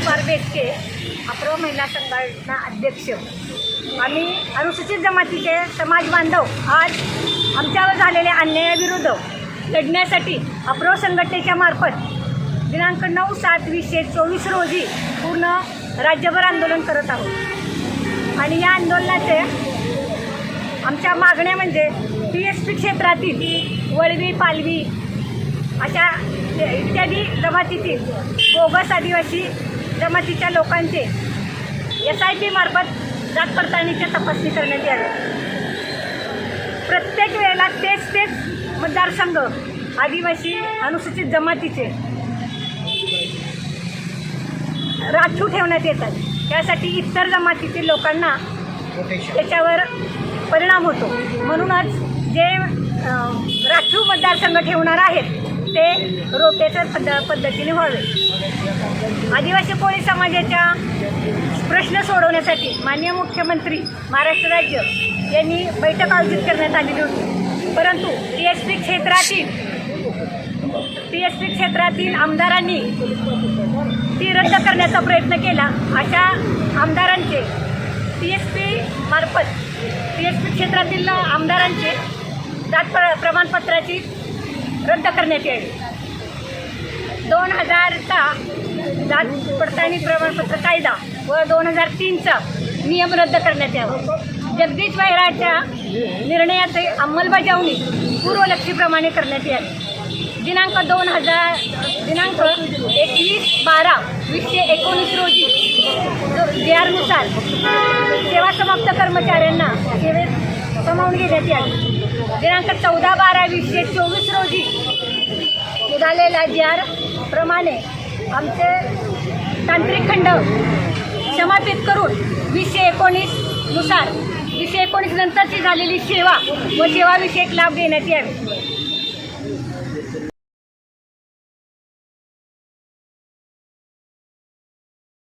कुमार बेटके अप्रो महिला संघटना अध्यक्ष. आम्ही अनुसूचित जमातीचे समाज बांधव आज आमच्यावर झालेल्या अन्यायाविरुद्ध लढण्यासाठी अप्रो संघटनेच्या मार्फत दिनांक नऊ सात वीसशे चोवीस रोजी पूर्ण राज्यभर आंदोलन करत आहोत. आणि या आंदोलनाचे आमच्या मागण्या म्हणजे पी एस पी क्षेत्रातील वळवी पालवी अशा इत्यादी जमातीतील बोगस आदिवासी जमातीच्या लोकांचे एस आय पी मार्फत जात पडताळणीच्या तपासणी करण्यात यावी. प्रत्येक वेळेला तेच तेच मतदारसंघ आदिवासी अनुसूचित जमातीचे राखीव ठेवण्यात येतात. त्यासाठी इतर जमातीतील लोकांना त्याच्यावर परिणाम होतो. म्हणूनच जे राखीव मतदारसंघ ठेवणार आहेत ते रोटेटर पद्ध पद्धतीने व्हावे. आदिवासी कोळी समाजाच्या प्रश्न सोडवण्यासाठी माननीय मुख्यमंत्री महाराष्ट्र राज्य यांनी बैठक आयोजित करण्यात आलेली होती. परंतु टी एस पी क्षेत्रातील टी एस पी क्षेत्रातील आमदारांनी ती रद्द करण्याचा प्रयत्न केला. अशा आमदारांचे टी एस पी मार्फत टी एस पी क्षेत्रातील आमदारांचे जात प्र प्रमाणपत्राची रद्द करण्यात यावी दोन हजारचा जात पडताळणी प्रमाणपत्र कायदा व दोन हजार तीनचा नियम रद्द करण्यात यावा. जगदीश वैराच्या निर्णयाचे अंमलबजावणी पूर्वलक्षीप्रमाणे करण्यात यावी. दिनांक दोन हजार दिनांक एकवीस बारा वीसशे एकोणीस रोजी जी सेवा समाप्त कर्मचाऱ्यांना सेवेत समावून घेण्यात यावी. दिनांक चौदा बारा वीसशे चोवीस रोजी निघालेल्या जी आर प्रमाणे आमचे तांत्रिक खंड समापित करून वीसशे एकोणीसनुसार वीसशे एकोणीस नंतरची झालेली सेवा व सेवाविषयक लाभ देण्यात यावे.